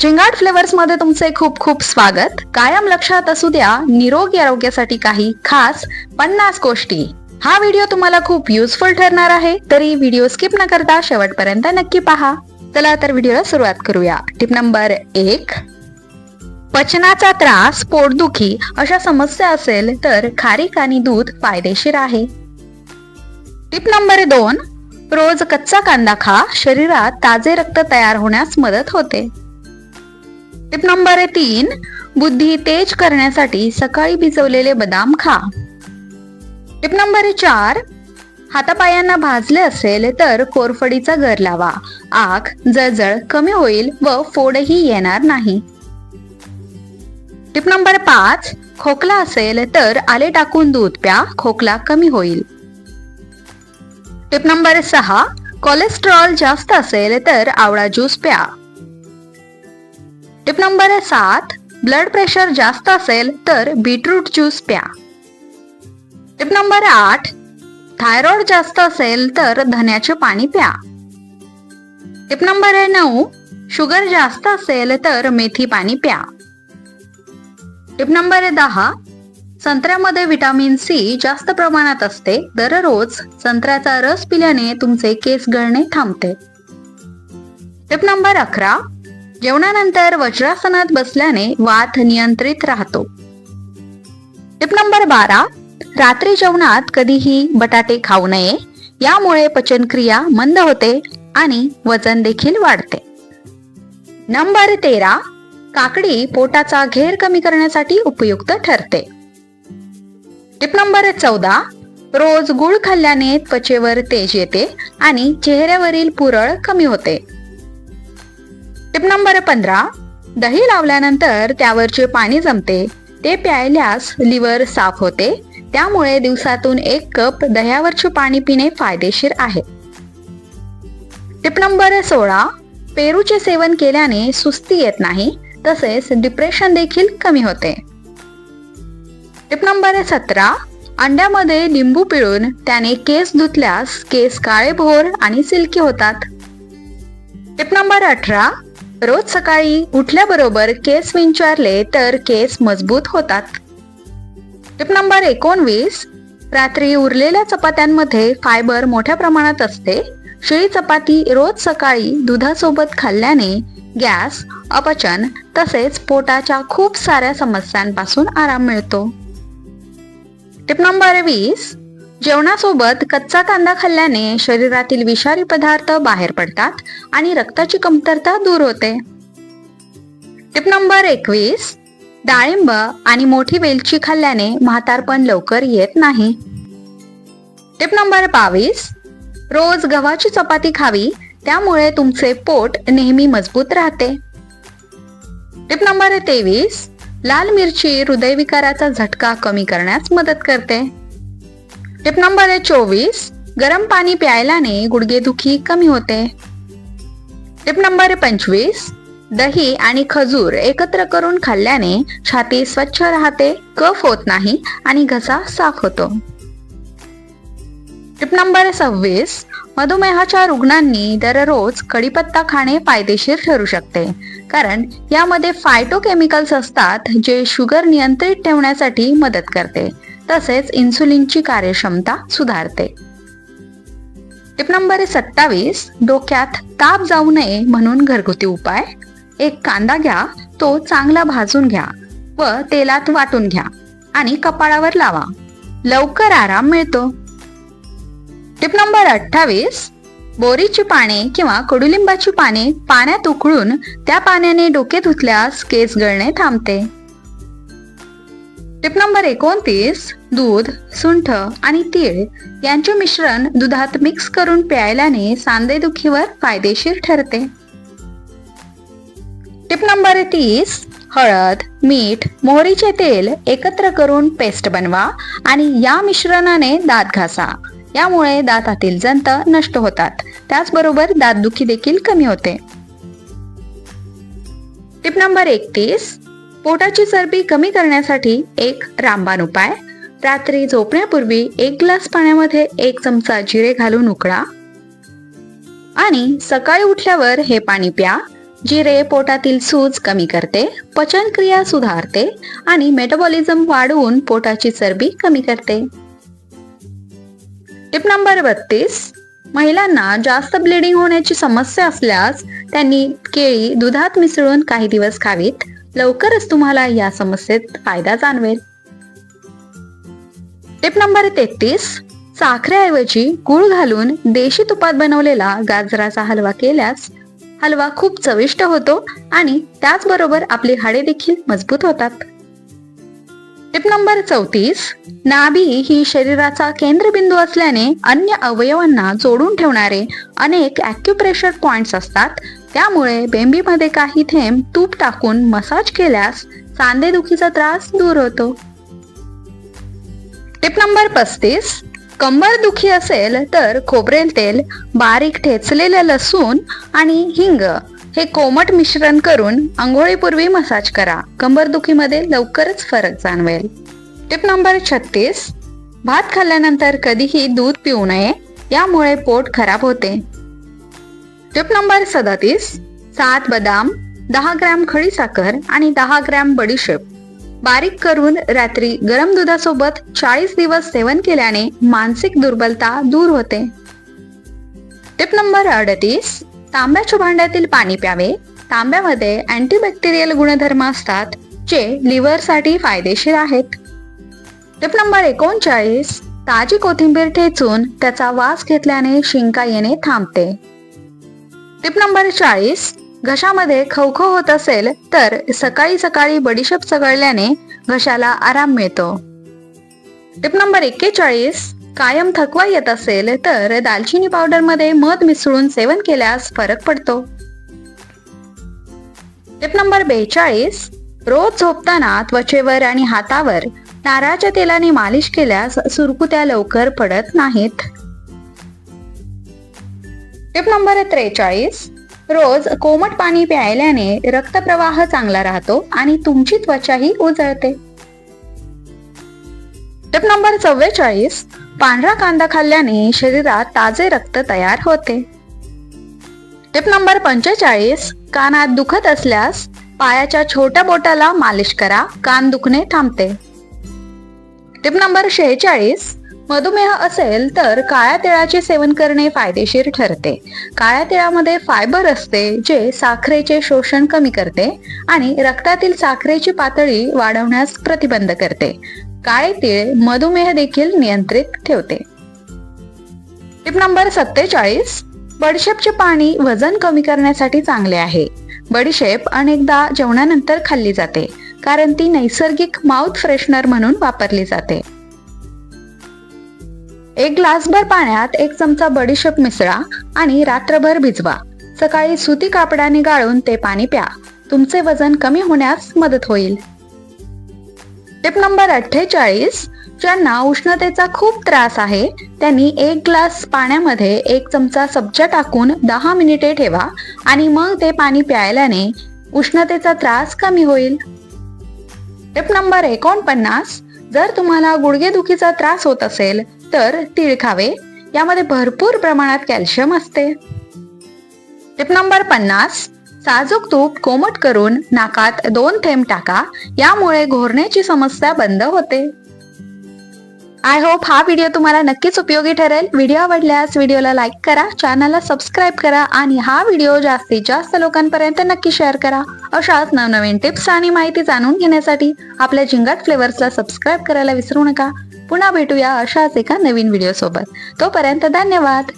झिंगाट फ्लेवर्समध्ये तुमचे खूप खूप स्वागत. कायम लक्षात असू द्या निरोगी आरोग्यासाठी काही खास पन्नास गोष्टी. हा व्हिडिओ तुम्हाला खूप युजफुल ठरणार आहे. तरी व्हिडिओ स्किप न करता शेवटपर्यंत नक्की पहा. चला तर व्हिडिओला सुरुवात करूया. टिप नंबर एक. पचनाचा त्रास पोटदुखी अशा समस्या असेल तर खारीक आणि दूध फायदेशीर आहे. टिप नंबर दोन. रोज कच्चा कांदा खा. शरीरात ताजे रक्त तयार होण्यास मदत होते. टिप नंबर तीन बुद्धी तेज करण्यासाठी सकाळी भिजवलेले बदाम खा. टिप नंबर चार हातापायांना भाजले असेल तर कोरफडीचा गर लावा. आख जळजळ कमी होईल व फोडही येणार नाही. टिप नंबर पाच खोकला असेल तर आले टाकून दूध प्या खोकला कमी होईल. टिप नंबर सहा कोलेस्ट्रॉल जास्त असेल तर आवळा ज्यूस प्या. टिप नंबर सात ब्लड प्रेशर जास्त असेल तर बीटरूट ज्यूस प्या. टिप नंबर आठ थायरॉइड जास्त असेल तर धन्याचे पाणी प्या. टिप नंबर नऊ शुगर जास्त असेल तर मेथी पाणी प्या. टिप नंबर दहा संत्र्यामध्ये व्हिटॅमिन सी जास्त प्रमाणात असते दररोज संत्र्याचा रस पिल्याने तुमचे केस गळणे थांबते. टिप नंबर अकरा जेवणानंतर वज्रासनात बसल्याने वात नियंत्रित राहतो. टिप नंबर बारा रात्री जेवणात कधीही बटाटे खाऊ नये यामुळे पचनक्रिया मंद होते आणि वजन देखील वाढते. नंबर तेरा काकडी पोटाचा घेर कमी करण्यासाठी उपयुक्त ठरते. टिप नंबर चौदा रोज गुळ खाल्ल्याने त्वचेवर तेज येते आणि चेहऱ्यावरील पुरळ कमी होते. टिप नंबर पंधरा दही लावल्यानंतर त्यावरचे पाणी जमते ते प्यायल्यास लिव्हर साफ होते त्यामुळे दिवसातून एक कप दह्यावरचे पाणी पिणे फायदेशीर आहे. टिप नंबर सोळा पेरूचे सेवन केल्याने सुस्ती येत नाही तसेच डिप्रेशन देखील कमी होते. टिप नंबर सतरा अंड्यामध्ये लिंबू पिळून त्याने केस धुतल्यास केस काळे भोर आणि सिल्की होतात. टिप नंबर अठरा रोज सकाळी उठल्याबरोबर केस विंचारले तर केस मजबूत होतात. टिप नंबर एकोणवीस रात्री उरलेल्या चपात्यांमध्ये फायबर मोठ्या प्रमाणात असते. शिळी चपाती रोज सकाळी दुधासोबत खाल्ल्याने गॅस अपचन तसेच पोटाच्या खूप साऱ्या समस्यांपासून आराम मिळतो. टिप नंबर वीस जेवणासोबत कच्चा कांदा खाल्ल्याने शरीरातील विषारी पदार्थ बाहेर पडतात आणि रक्ताची कमतरता दूर होते. टिप नंबर एकवीस. डाळिंब आणि मोठी वेलची खाल्ल्याने म्हातारपण लवकर येत नाही. टिप नंबर बावीस. रोज गव्हाची चपाती खावी त्यामुळे तुमचे पोट नेहमी मजबूत राहते. टिप नंबर तेवीस. लाल मिरची हृदयविकाराचा झटका कमी करण्यास मदत करते. टिप नंबर चोवीस गरम पाणी प्यायल्याने गुडघेदुखी कमी होते. टिप नंबर पंचवीस दही आणि खजूर एकत्र करून खाल्ल्याने छाती स्वच्छ राहते कफ होत नाही आणि घसा साफ होतो. टिप नंबर सव्वीस मधुमेहाच्या रुग्णांनी दररोज कढीपत्ता खाणे फायदेशीर ठरू शकते. कारण यामध्ये फायटोकेमिकल्स असतात जे शुगर नियंत्रित ठेवण्यासाठी मदत करते. तसेच इन्सुलिनची कार्यक्षमता सुधारते. टिप नंबर सत्तावीस डोक्यात ताप जाऊ नये म्हणून घरगुती उपाय. एक कांदा घ्या तो चांगला भाजून घ्या व तेलात वाटून घ्या आणि कपाळावर लावा. लवकर आराम मिळतो. टिप नंबर अठ्ठावीस बोरीची पाने किंवा कडुलिंबाची पाने पाण्यात उकळून त्या पाण्याने डोके धुतल्यास केस गळणे थांबते. टिप नंबर एकोणतीस दूध सुंठ आणि तीळ यांचे मिश्रण दुधात मिक्स करून प्यायल्याने सांधेदुखीवर फायदेशीर ठरते. टिप नंबर तीस हळद मीठ मोहरीचे तेल एकत्र करून पेस्ट बनवा आणि या मिश्रणाने दात घासा. यामुळे दातातील जंत नष्ट होतात. त्याचबरोबर दातदुखी देखील कमी होते. टिप नंबर एकतीस. पोटाची चरबी कमी करण्यासाठी एक रामबाण उपाय. रात्री झोपण्यापूर्वी एक ग्लास पाण्यामध्ये एक चमचा जिरे घालून उकळा. आणि सकाळी उठल्यावर हे पाणी प्या. जिरे पोटातील सूज कमी करते पचनक्रिया सुधारते आणि मेटाबॉलिझम वाढवून पोटाची चरबी कमी करते. टिप नंबर बत्तीस. महिलांना जास्त ब्लिडिंग होण्याची समस्या असल्यास त्यांनी केळी दुधात मिसळून काही दिवस खावीत. लवकरच तुम्हाला या समस्येत फायदा जाणवेल. टिप नंबर तेहतीस. साखरेऐवजी गुळ घालून देशी तुपात बनवलेला गाजराचा हलवा केल्यास हलवा खूप चविष्ट होतो आणि त्याचबरोबर आपली हाडे देखील मजबूत होतात. टिप नंबर चौतीस. नाभी ही शरीराचा केंद्रबिंदू असल्याने अन्य अवयवांना जोडून ठेवणारे अनेक ॲक्युप्रेशर पॉइंट्स असतात. त्यामुळे बेंबीमध्ये काही थेंब तूप टाकून मसाज केल्यास सांधेदुखीचा त्रास दूर होतो. टिप नंबर पस्तीस. कंबर दुखी असेल तर खोबरेल तेल बारीक ठेचलेलं लसूण आणि हिंग हे कोमट मिश्रण करून आंघोळीपूर्वी मसाज करा. कंबरदुखीमध्ये लवकरच फरक जाणवेल. टिप नंबर छत्तीस. भात खाल्ल्यानंतर कधीही दूध पिऊ नये यामुळे पोट खराब होते. टिप नंबर सदतीस. सात बदाम दहा ग्रॅम खडी साखर आणि दहा ग्रॅम बडीशेप. बारीक करून रात्री गरम दुधासोबत चाळीस दिवस सेवन केल्याने मानसिक दुर्बलता दूर होते. टिप नंबर अडतीस. तांब्याच्या भांड्यातील पाणी प्यावे. तांब्यामध्ये अँटीबॅक्टेरियल गुणधर्म असतात जे लिव्हरसाठी फायदेशीर आहेत. टिप नंबर एकोणचाळीस ताजी कोथिंबीर ठेचून त्याचा वास घेतल्याने शिंका येणे थांबते. टिप नंबर चाळीस घशामध्ये खवखव होत असेल तर सकाळी सकाळी बडीशेप चघळल्याने घशाला आराम मिळतो. टिप नंबर एक्केचाळीस कायम थकवा येत असेल तर दालचिनी पावडरमध्ये मध मिसळून सेवन केल्यास फरक पडतो. टिप नंबर बेचाळीस रोज झोपताना त्वचेवर आणि हातावर नारळाच्या तेलाने मालिश केल्यास सुरकुत्या लवकर पडत नाहीत. टिप नंबर त्रेचाळीस रोज कोमट पाणी प्यायल्याने रक्तप्रवाह चांगला राहतो आणि तुमची त्वचाही उजळते. टिप नंबर चव्वेचाळीस पांढरा कांदा खाल्ल्याने शरीरात ताजे रक्त तयार होते. टिप नंबर पंचेचाळीस कानात दुखत असल्यास पायाच्या छोट्या बोटाला मालिश करा कान दुखणे थांबते. टिप नंबर शेहेचाळीस मधुमेह असेल तर काळ्या तिळाचे सेवन करणे फायदेशीर ठरते. काळ्या तिळामध्ये फायबर असते जे साखरेचे शोषण कमी करते आणि रक्तातील साखरेची पातळी वाढवण्यास प्रतिबंध करते. काळे तीळ मधुमेह देखील नियंत्रित ठेवते. टिप नंबर सत्तेचाळीस बडीशेपचे पाणी वजन कमी करण्यासाठी चांगले आहे. बडीशेप अनेकदा जेवणानंतर खाल्ली जाते कारण ती नैसर्गिक माउथ फ्रेशनर म्हणून वापरली जाते. एक ग्लासभर पाण्यात एक चमचा बडीशेप मिसळा आणि रात्रभर भिजवा. सकाळी सुती कापडाने गाळून ते पाणी प्या. तुमचे वजन कमी होण्यास मदत होईल. टिप नंबर अठ्ठेचाळीस ज्यांना उष्णतेचा खूप त्रास आहे त्यांनी एक ग्लास पाण्यामध्ये एक चमचा सब्जा टाकून दहा मिनिटे ठेवा आणि मग ते पाणी प्यायल्याने उष्णतेचा त्रास कमी होईल. टिप नंबर एकोणपन्नास जर तुम्हाला गुडघेदुखीचा त्रास होत असेल तर तीळ खावे. यामध्ये भरपूर प्रमाणात कॅल्शियम असते. टिप नंबर पन्नास साजूक तूप कोमट करून नाकात दोन थेंब टाका. यामुळे घोरण्याची समस्या बंद होते. आय होप हा व्हिडिओ तुम्हाला नक्कीच उपयोगी ठरेल. व्हिडिओ आवडल्यास व्हिडिओला लाईक करा चॅनलला सबस्क्राईब करा आणि हा व्हिडिओ जास्तीत जास्त लोकांपर्यंत नक्की शेअर करा. अशाच नवनवीन टिप्स आणि माहिती जाणून घेण्यासाठी आपल्या जिंगाट फ्लेवर्सला सबस्क्राईब करायला विसरू नका. पुन्हा भेटूया अशाच एका नवीन व्हिडिओ सोबत. तोपर्यंत धन्यवाद.